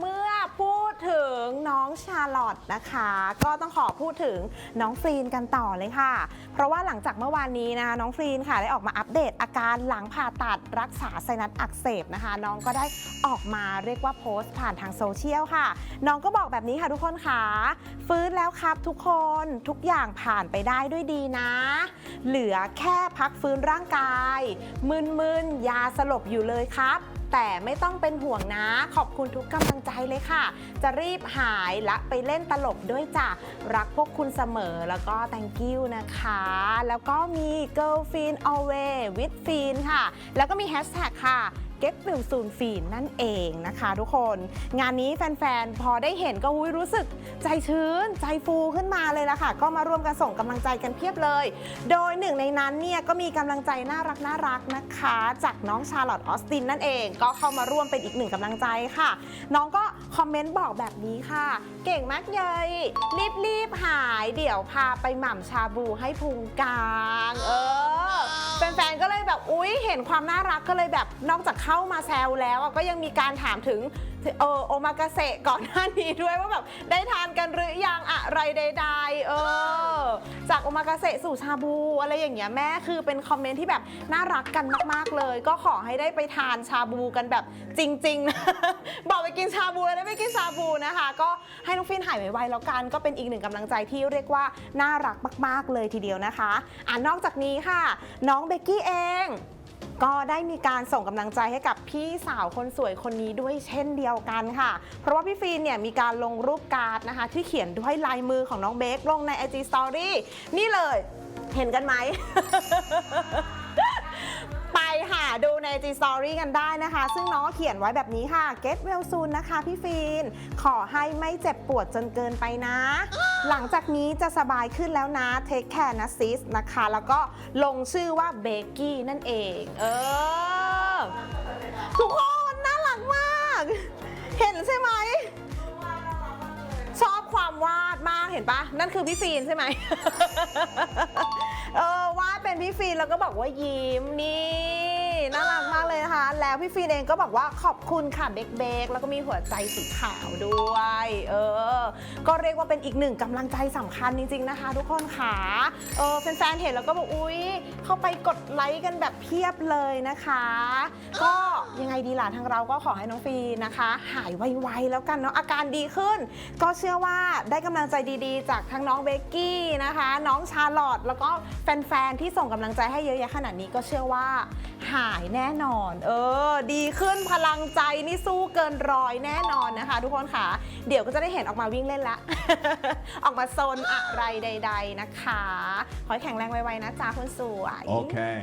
เมื่อพูดถึงน้องชาลอตนะคะ ก็ต้องขอพูดถึงน้องฟรีนกันต่อเลยค่ะ เพราะว่าหลังจากเมื่อวานนี้นะคะน้องฟรีนค่ะได้ออกมาอัปเดตอาการหลังผ่าตัดรักษาไซนัสอักเสบนะคะ น้องก็ได้ออกมาเรียกว่าโพสต์ผ่านทางโซเชียลค่ะ น้องก็บอกแบบนี้ค่ะทุกคนค่ะฟื้นแล้วครับทุกคนทุกอย่างผ่านไปได้ด้วยดีนะ เหลือแค่พักฟื้นร่างกายมึนๆยาสลบอยู่เลยครับ แต่ไม่ต้องเป็นห่วงนะ ขอบคุณทุกกำลังใจเลยค่ะ จะรีบหายและไปเล่นตลกด้วยจ้ะรักพวกคุณเสมอแล้วก็ thank you นะคะ แล้วก็มี girl f i n always with f i n ค่ะ แล้วก็มีแฮชแท็กค่ะ get will soon f i n นั่นเองนะคะทุกคน งานนี้แฟนๆ พอได้เห็นก็อุ๊ยรู้สึกใจชื้นใจฟูขึ้นมาเลยละค่ะ ก็มาร่วมกันส่งกำลังใจกันเพียบเลย โดยหนึ่งในนั้นเนี่ยก็มีกำลังใจน่ารักน่ารักนะคะ จากน้องชาร์ลอตออสตินนั่นเอง ก็เข้ามาร่วมเป็นอีกหนึ่งกำลังใจค่ะ น้องก็คอมเมนต์บอกแบบนี้ค่ะ เก่งมากเยยรีบรีบๆหาย เดี๋ยวพาไปหม่ำชาบูให้พุงกลาง เออ แฟนๆ ก็เลยแบบอุ๊ยเห็นความน่ารักก็เลยแบบนอกจากเข้ามาแซวแล้วอะก็ยังมีการถามถึงเออโอมากาเสะก่อนหน้านี้ด้วยว่าแบบได้ทานกันหรือยังอะไรใดๆเออ จากโอมากาเสะสู่ชาบูอะไรอย่างเงี้ยแม่คือเป็นคอมเมนต์ที่แบบน่ารักกันมาก ๆ เลย ก็ขอให้ได้ไปทานชาบูกันแบบจริงๆนะบอกไปกินชาบูแล้วได้ไปกินชาบูนะคะ ก็ให้น้องฟินหายไวๆแล้วกันก็เป็นอีกหนึ่งกำลังใจที่เรียกว่าน่ารักมาก ๆ เลยทีเดียวนะคะอ่านอกจากนี้ค่ะ น้องเบกกี้เอง ก็ได้มีการส่งกำลังใจให้กับพี่สาวคนสวยคนนี้ด้วยเช่นเดียวกันค่ะ เพราะว่าพี่ฟีนเนี่ยมีการลงรูปการ์ดนะคะ ที่เขียนด้วยลายมือของน้องเบคลงใน IG Story นี่เลยเห็นกันไหม ไปหาดูใน G Story กันได้นะคะ ซึ่งน้องเขียนไว้แบบนี้ค่ะ Get well soon นะคะพี่ฟีนขอให้ไม่เจ็บปวดจนเกินไปนะ หลังจากนี้จะสบายขึ้นแล้วนะ Take care นะซิสนะคะ แล้วก็ลงชื่อว่าเบกกี้นั่นเอง เออ ทุกคนน่ารักมาก เห็นใช่ไหม ชอบความวาดมากเห็นปะนั่นคือพี่ฟีนใช่ไหม ฟีนแล้วก็บอกว่ายิ้มนี่น่ารักมาก นะคะ แล้วพี่ฟีนเองก็บอกว่าขอบคุณค่ะเบกเบกแล้วก็มีหัวใจสีขาวด้วย เออ ก็เรียกว่าเป็นอีกหนึ่งกำลังใจสำคัญจริงๆนะคะ ทุกคนค่ะเออแฟนๆเห็นแล้วก็บอกอุ๊ย เข้าไปกดไลค์กันแบบเพียบเลยนะคะ ก็ยังไงดีล่ะทางเราก็ขอให้น้องฟีนะคะ หายไวๆแล้วกันเนาะอาการดีขึ้น ก็เชื่อว่าได้กำลังใจดีๆ จากทั้งน้องเบกกี้นะคะ น้องชาร์ลอตแล้วก็แฟนๆที่ส่งกำลังใจให้เยอะแยะขนาดนี้ก็เชื่อว่าหายแน่นอนเออ ดีขึ้นพลังใจนี่สู้เกินร้อยแน่นอนนะคะ ทุกคนค่ะ เดี๋ยวก็จะได้เห็นออกมาวิ่งเล่นละ ออกมาโซนอะไรใด ๆนะคะ ขอให้แข็งแรงไวๆนะจ้าคุณสวย Okay.